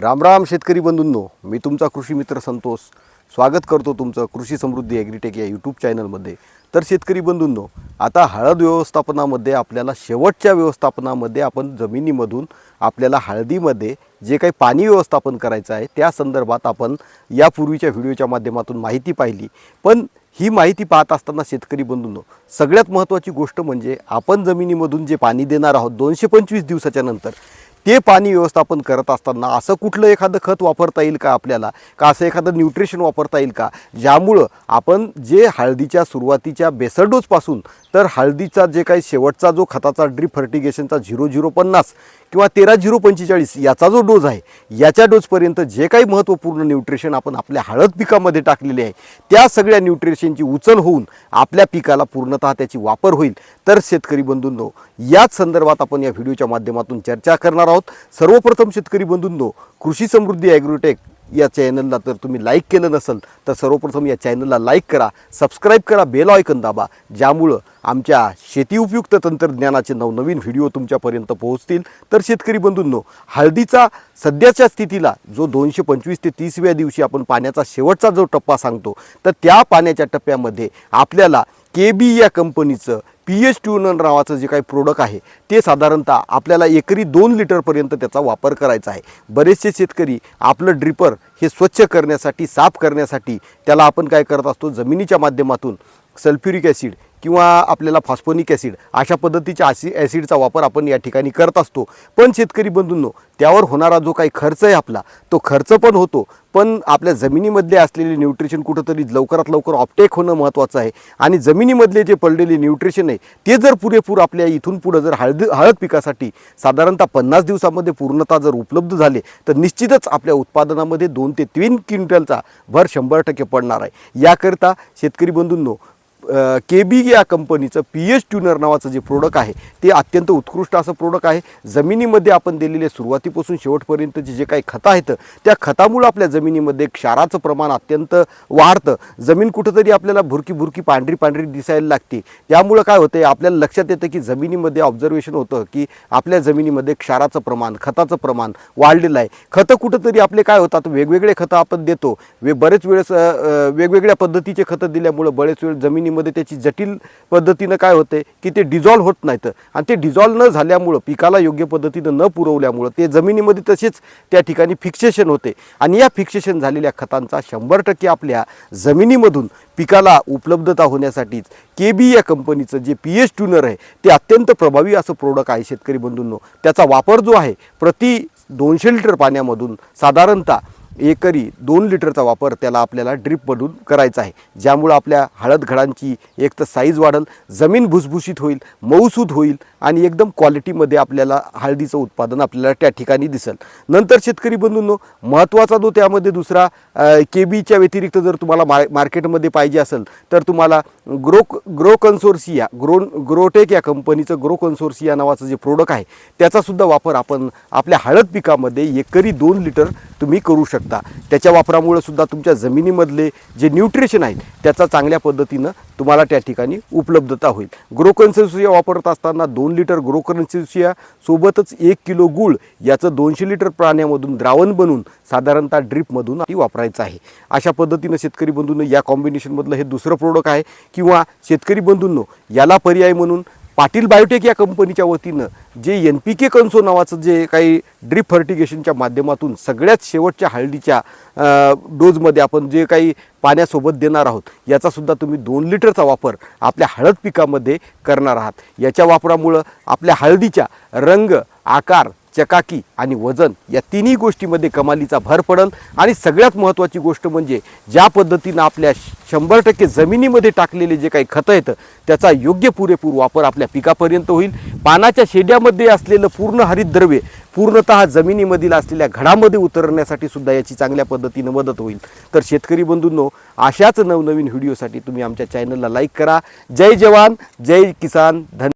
रामराम शेतकरी बंधूंनो मी तुमचा कृषी मित्र संतोष. स्वागत करतो तुमचं कृषी समृद्धी ॲग्रीटेक या यूट्यूब चॅनलमध्ये तर शेतकरी बंधूंनो आता हळद व्यवस्थापनामध्ये आपल्याला शेवटच्या व्यवस्थापनामध्ये आपण जमिनीमधून आपल्याला हळदीमध्ये जे काही पाणी व्यवस्थापन करायचं आहे त्या संदर्भात आपण यापूर्वीच्या व्हिडिओच्या माध्यमातून माहिती पाहिली. पण ही माहिती पाहत असताना शेतकरी बंधूंनो सगळ्यात महत्त्वाची गोष्ट म्हणजे आपण जमिनीमधून जे पाणी देणार आहोत दोनशे पंचवीस दिवसाच्या नंतर ते पाणी व्यवस्थापन करत असताना असं कुठलं एखादं खत वापरता येईल का आपल्याला? का असं एखादं न्यूट्रिशन वापरता येईल का? ज्यामुळं आपण जे हळदीच्या सुरुवातीच्या बेसर डोसपासून तर हळदीचा जे काही शेवटचा जो खताचा ड्रीप फर्टिगेशनचा झिरो झिरो पन्नास किंवा तेरा झिरो पंचेचाळीस याचा जो डोस आहे याच्या डोसपर्यंत जे काही महत्त्वपूर्ण न्यूट्रिशन आपण आपल्या हळद पिकामध्ये टाकलेले आहे त्या सगळ्या न्यूट्रिशनची उचल होऊन आपल्या पिकाला पूर्णतः त्याची वापर होईल. तर शेतकरी बंधूंनो याच संदर्भात आपण या व्हिडिओच्या माध्यमातून चर्चा करणार आहोत. सर्वप्रथम शेतकरी बंधूंनो कृषी समृद्धी ॲग्रोटेक या चॅनलला तर तुम्ही लाईक केलं नसेल तर सर्वप्रथम या चॅनलला लाईक करा सबस्क्राईब करा बेल आयकन दाबा ज्यामुळं आमच्या शेती उपयुक्त तंत्रज्ञानाचे नवनवीन व्हिडिओ तुमच्यापर्यंत पोहोचतील. तर शेतकरी बंधूंनो हळदीचा सध्याच्या स्थितीला जो दोनशे पंचवीस ते तीसव्या दिवशी आपण पाण्याचा शेवटचा जो टप्पा सांगतो तर त्या पाण्याच्या टप्प्यामध्ये आपल्याला के बी या कंपनीचं पी एच ट्युनर नावाचं जे काही प्रोडक्ट आहे ते साधारणतः आपल्याला एकरी दोन लिटरपर्यंत त्याचा वापर करायचा आहे. बरेचसे शेतकरी आपलं ड्रिपर हे स्वच्छ करण्यासाठी साफ करण्यासाठी त्याला आपण काय करत असतो? जमिनीच्या माध्यमातून सल्फ्युरिक ॲसिड किंवा आपल्याला फॉस्फोनिक ॲसिड अशा पद्धतीच्या आसि ॲसिडचा वापर आपण या ठिकाणी करत असतो. पण शेतकरी बंधूंनो त्यावर होणारा जो काही खर्च आहे आपला तो खर्च पण होतो. पण आपल्या जमिनीमधले असलेले न्यूट्रिशन कुठंतरी लवकरात लवकर ऑपटेक होणं महत्त्वाचं आहे. आणि जमिनीमधले जे पडलेले न्यूट्रिशन आहे ते जर पुरेपूर आपल्या इथून पुढं जर हळद हळद पिकासाठी साधारणतः पन्नास दिवसामध्ये पूर्णता जर उपलब्ध झाले तर निश्चितच आपल्या उत्पादनामध्ये दोन ते तीन क्विंटलचा भर शंभर टक्के पडणार आहे. याकरिता शेतकरी बंधूंनो के बी या कंपनीचं पी एच ट्युनर नावाचं जे प्रोडक्ट आहे ते अत्यंत उत्कृष्ट असं प्रोडक्ट आहे. जमिनीमध्ये आपण दिलेले सुरुवातीपासून शेवटपर्यंतचे जे काही खतं आहेत त्या खतामुळं आपल्या जमिनीमध्ये क्षाराचं प्रमाण अत्यंत वाढतं. जमीन कुठंतरी आपल्याला भुरकी भुरकी पांढरी पांढरी दिसायला लागते. त्यामुळं काय होतं आपल्याला लक्षात येतं की जमिनीमध्ये ऑब्झर्वेशन होतं की आपल्या जमिनीमध्ये क्षाराचं प्रमाण खताचं प्रमाण वाढलेलं आहे. खतं कुठंतरी आपले काय होतात वेगवेगळे खतं आपण देतो. वे बरेच वेळेस वेगवेगळ्या पद्धतीचे खतं दिल्यामुळं बरेच वेळ जमिनीमध्ये त्याची जटिल पद्धतीनं काय होते की ते डिझॉल्व्ह होत नाहीत. आणि ते डिझॉल्व्ह न झाल्यामुळं पिकाला योग्य पद्धतीनं न पुरवल्यामुळं ते जमिनीमध्ये तसेच त्या ठिकाणी फिक्सेशन होते. आणि या फिक्सेशन झालेल्या खतांचा शंभर टक्के आपल्या जमिनीमधून पिकाला उपलब्धता होण्यासाठीच के बी या कंपनीचं जे पी एच ट्युनर आहे ते अत्यंत प्रभावी असं प्रोडक्ट आहे शेतकरी बंधूंनो. त्याचा वापर जो आहे प्रति दोनशे लिटर पाण्यामधून साधारणतः एकरी दोन लिटरचा वापर त्याला आपल्याला ड्रीपमधून करायचा आहे. ज्यामुळं आपल्या हळद घडांची एक तर साईज वाढेल जमीन भुसभुशीत होईल मऊसूद होईल आणि एकदम क्वालिटीमध्ये आपल्याला हळदीचं उत्पादन आपल्याला त्या ठिकाणी दिसेल. नंतर शेतकरी बंधूंनो महत्त्वाचा जो त्यामध्ये दुसरा के बीच्या व्यतिरिक्त जर तुम्हाला मा मार्केटमध्ये पाहिजे असेल तर तुम्हाला grow grow consortia grow Growtech या कंपनीचं ग्रो कन्सोर्सिया नावाचं जे प्रोडक्ट आहे त्याचासुद्धा वापर आपण आपल्या हळद पिकामध्ये एकरी दोन लिटर तुम्ही करू शकता. त्याच्या वापरामुळे सुद्धा तुमच्या जमिनीमधले जे न्यूट्रिशन आहेत त्याचा चांगल्या पद्धतीनं तुम्हाला त्या ठिकाणी उपलब्धता होईल. ग्रोकन्सेन्सिया वापरत असताना दोन लिटर ग्रोकन्सेन्सिया सोबतच एक किलो गूळ याचं दोनशे लिटर प्राण्यामधून द्रावण बनवून साधारणतः ड्रीपमधून ती वापरायचं आहे. अशा पद्धतीनं शेतकरी बंधूंनो या कॉम्बिनेशनमधलं हे दुसरं प्रोडक्ट आहे. किंवा शेतकरी बंधूंनो याला पर्याय म्हणून पाटील बायोटेक या कंपनीच्या वतीनं जे एन पी के कन्सो नावाचं जे काही ड्रीप फर्टिगेशनच्या माध्यमातून सगळ्यात शेवटच्या हळदीच्या डोजमध्ये आपण जे काही पाण्यासोबत देणार आहोत याचासुद्धा तुम्ही दोन लिटरचा वापर आपल्या हळद पिकामध्ये करणार आहात. याच्या वापरामुळं आपल्या हळदीच्या रंग आकार चकाकी आणि वजन या तिन्ही गोष्टीमध्ये कमालीचा भर पडेल. आणि सगळ्यात महत्त्वाची गोष्ट म्हणजे ज्या पद्धतीनं आपल्या शंभर टक्के जमिनीमध्ये टाकलेले जे काही खतं येतं त्याचा योग्य पुरेपूर वापर आपल्या पिकापर्यंत होईल. पानाच्या शेड्यामध्ये असलेलं पूर्ण हरितद्रव्य पूर्णतः जमिनीमधील असलेल्या घडामध्ये उतरण्यासाठी सुद्धा याची चांगल्या पद्धतीनं मदत होईल. तर शेतकरी बंधूंनो अशाच नवनवीन व्हिडिओसाठी तुम्ही आमच्या चॅनलला लाईक करा. जय जवान जय किसान. धन